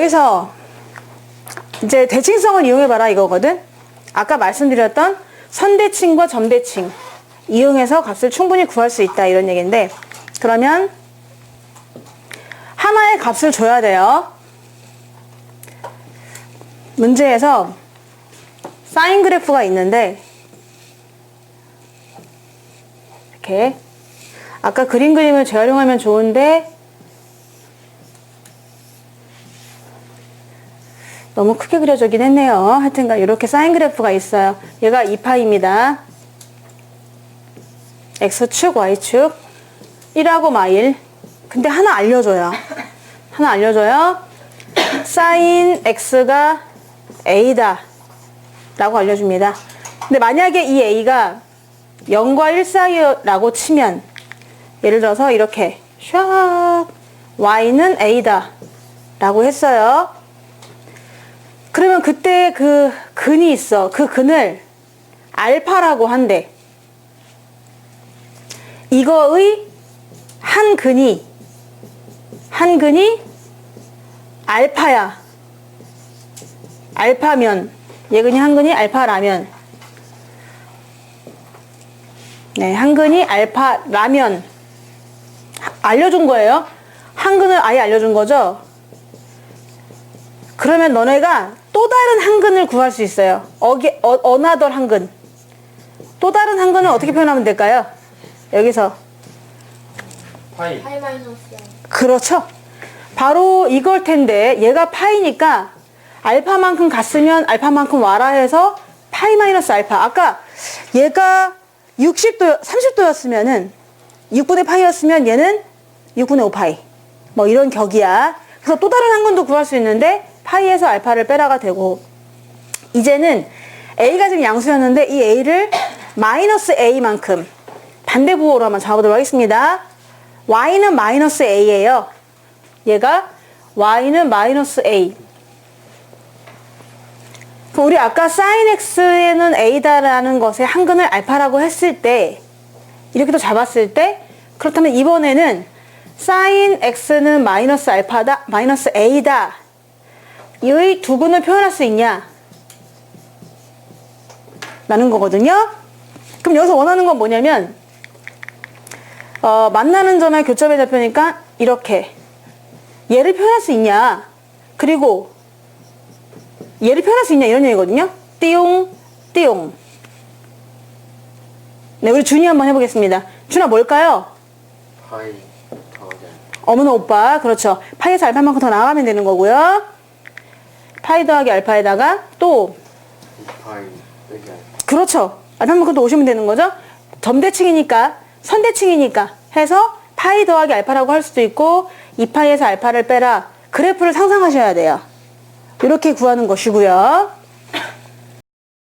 여기서 이제 대칭성을 이용해봐라 이거거든. 아까 말씀드렸던 선대칭과 점대칭 이용해서 값을 충분히 구할 수 있다 이런 얘기인데 그러면 하나의 값을 줘야 돼요. 문제에서 사인 그래프가 있는데 이렇게 아까 그림 그림을 재활용하면 좋은데 너무 크게 그려지긴 했네요. 하여튼간 이렇게 사인 그래프가 있어요. 얘가 2파입니다. X축, Y축 1하고 마일 근데 하나 알려줘요. 하나 알려줘요. 사인 X가 A다 라고 알려줍니다. 근데 만약에 이 A가 0과 1 사이라고 치면 예를 들어서 이렇게 샥 Y는 A다 라고 했어요. 그러면 그때 그 근이 있어. 그 근을 알파라고 한대. 이거의 한 근이 한 근이 알파야. 알파면 예근이 한 근이 알파라면 네, 한 근이 알파라면 알려준 거예요. 한 근을 아예 알려준 거죠. 그러면 너네가 또 다른 한근을 구할 수 있어요. 어게 어, 어나덜 한근. 또 다른 한근을 어떻게 표현하면 될까요? 여기서 파이 파이 마이너스 그렇죠. 바로 이걸 텐데 얘가 파이니까 알파만큼 갔으면 알파만큼 와라 해서 파이 마이너스 알파. 아까 얘가 60도 30도였으면은 6분의 파이였으면 얘는 6분의 5파이. 뭐 이런 격이야. 그래서 또 다른 한근도 구할 수 있는데 파이에서 알파를 빼라가 되고 이제는 a가 지금 양수였는데 이 a를 마이너스 a만큼 반대 부호로 한번 잡아보도록 하겠습니다. y는 마이너스 a예요. 얘가 y는 마이너스 a. 그럼 우리 아까 sin x에는 a다라는 것의 한근을 알파라고 했을 때 이렇게 또 잡았을 때 그렇다면 이번에는 sin x는 마이너스 알파다 마이너스 a다 이두 근을 표현할 수 있냐? 라는 거거든요. 그럼 여기서 원하는 건 뭐냐면 어, 만나는 점의 교점의 좌표니까 이렇게 얘를 표현할 수 있냐? 그리고 얘를 표현할 수 있냐? 이런 얘기거든요. 띠용 띠용. 네 우리 준이 한번 해보겠습니다. 준아 뭘까요? 파이 어머나 오빠. 그렇죠. 파이에서 알파만큼 더 나가면 되는 거고요 파이 더하기 알파에다가 또 파이 빼기 알파. 그렇죠. 알파만큼 더 오시면 되는 거죠? 점대칭이니까 선대칭이니까 해서 파이 더하기 알파라고 할 수도 있고 2파이에서 알파를 빼라. 그래프를 상상하셔야 돼요. 이렇게 구하는 것이고요